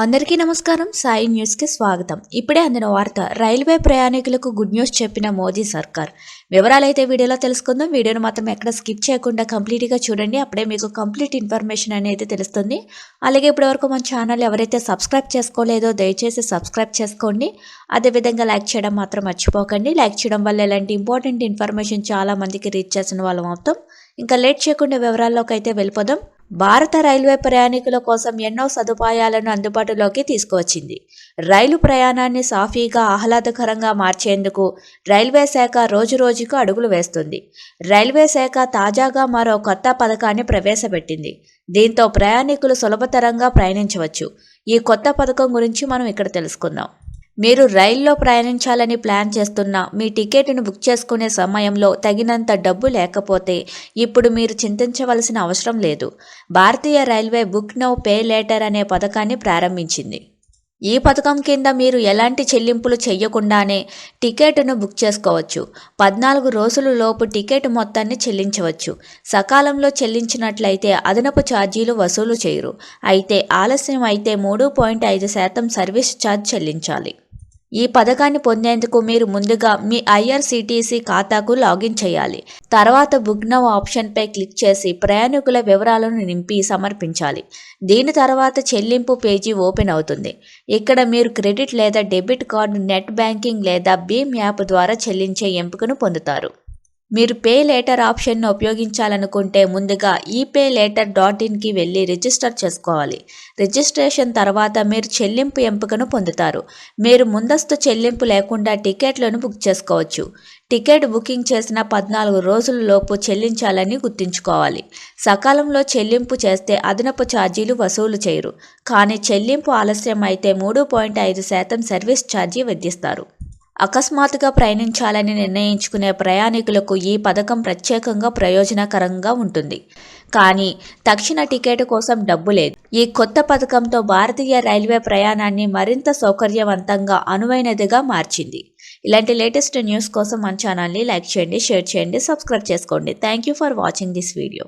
అందరికీ నమస్కారం. సాయి న్యూస్కి స్వాగతం. ఇప్పుడే అందిన వార్త రైల్వే ప్రయాణికులకు గుడ్ న్యూస్ చెప్పిన మోదీ సర్కార్. వివరాలైతే వీడియోలో తెలుసుకుందాం. వీడియోను మాత్రం ఎక్కడ స్కిప్ చేయకుండా కంప్లీట్గా చూడండి. అప్పుడే మీకు కంప్లీట్ ఇన్ఫర్మేషన్ అనేది తెలుస్తుంది. అలాగే ఇప్పటివరకు మన ఛానల్ ఎవరైతే సబ్స్క్రైబ్ చేసుకోలేదో దయచేసి సబ్స్క్రైబ్ చేసుకోండి. అదేవిధంగా లైక్ చేయడం మాత్రం మర్చిపోకండి. లైక్ చేయడం వల్ల ఇలాంటి ఇంపార్టెంట్ ఇన్ఫర్మేషన్ చాలా మందికి రీచ్ చేసిన వాళ్ళం అవుతాం. ఇంకా లేట్ చేయకుండా వివరాల్లోకి అయితే వెళ్ళిపోదాం. భారత రైల్వే ప్రయాణికుల కోసం ఎన్నో సదుపాయాలను అందుబాటులోకి తీసుకువచ్చింది. రైలు ప్రయాణాన్ని సాఫీగా ఆహ్లాదకరంగా మార్చేందుకు రైల్వే శాఖ రోజురోజుకు అడుగులు వేస్తుంది. రైల్వే శాఖ తాజాగా మరో కొత్త పథకాన్ని ప్రవేశపెట్టింది. దీంతో ప్రయాణికులు సులభతరంగా ప్రయాణించవచ్చు. ఈ కొత్త పథకం గురించి మనం ఇక్కడ తెలుసుకుందాం. మీరు రైల్లో ప్రయాణించాలని ప్లాన్ చేస్తున్న మీ టికెట్ను బుక్ చేసుకునే సమయంలో తగినంత డబ్బు లేకపోతే ఇప్పుడు మీరు చింతించవలసిన అవసరం లేదు. భారతీయ railway book now pay later అనే పథకాన్ని ప్రారంభించింది. ఈ పథకం కింద మీరు ఎలాంటి చెల్లింపులు చేయకుండానే టికెట్ను బుక్ చేసుకోవచ్చు. పద్నాలుగు రోజుల లోపు టికెట్ మొత్తాన్ని చెల్లించవచ్చు. సకాలంలో చెల్లించినట్లయితే అదనపు ఛార్జీలు వసూలు చేయరు. అయితే ఆలస్యం అయితే మూడు పాయింట్ ఐదు శాతం సర్వీస్ ఛార్జ్ చెల్లించాలి. ఈ పథకాన్ని పొందేందుకు మీరు ముందుగా మీ ఐఆర్సీటీసీ ఖాతాకు లాగిన్ చేయాలి. తర్వాత బుక్ నవ్ ఆప్షన్పై క్లిక్ చేసి ప్రయాణికుల వివరాలను నింపి సమర్పించాలి. దీని తర్వాత చెల్లింపు పేజీ ఓపెన్ అవుతుంది. ఇక్కడ మీరు క్రెడిట్ లేదా డెబిట్ కార్డు నెట్ బ్యాంకింగ్ లేదా భీమ్ యాప్ ద్వారా చెల్లించే ఎంపికను పొందుతారు. మీరు పే లేటర్ ఆప్షన్ను ఉపయోగించాలనుకుంటే ముందుగా ఈ పే లేటర్ డాట్ ఇన్కి వెళ్ళి రిజిస్టర్ చేసుకోవాలి. రిజిస్ట్రేషన్ తర్వాత మీరు చెల్లింపు ఎంపికను పొందుతారు. మీరు ముందస్తు చెల్లింపు లేకుండా టికెట్లను బుక్ చేసుకోవచ్చు. టికెట్ బుకింగ్ చేసిన పద్నాలుగు రోజుల లోపు చెల్లించాలని గుర్తుంచుకోవాలి. సకాలంలో చెల్లింపు చేస్తే అదనపు ఛార్జీలు వసూలు చేయరు. కానీ చెల్లింపు ఆలస్యం అయితే మూడు పాయింట్ ఐదు శాతం సర్వీస్ ఛార్జీ విధిస్తారు అకస్మాత్తుగా ప్రయాణించాలని నిర్ణయించుకునే ప్రయాణికులకు ఈ పథకం ప్రత్యేకంగా ప్రయోజనకరంగా ఉంటుంది. కానీ తక్షణ టికెట్ కోసం డబ్బు లేదు. ఈ కొత్త పథకంతో భారతీయ రైల్వే ప్రయాణాన్ని మరింత సౌకర్యవంతంగా అనువైనదిగా మార్చింది. ఇలాంటి లేటెస్ట్ న్యూస్ కోసం మన ఛానల్ని లైక్ చేయండి షేర్ చేయండి సబ్స్క్రైబ్ చేసుకోండి. Thank you for watching this video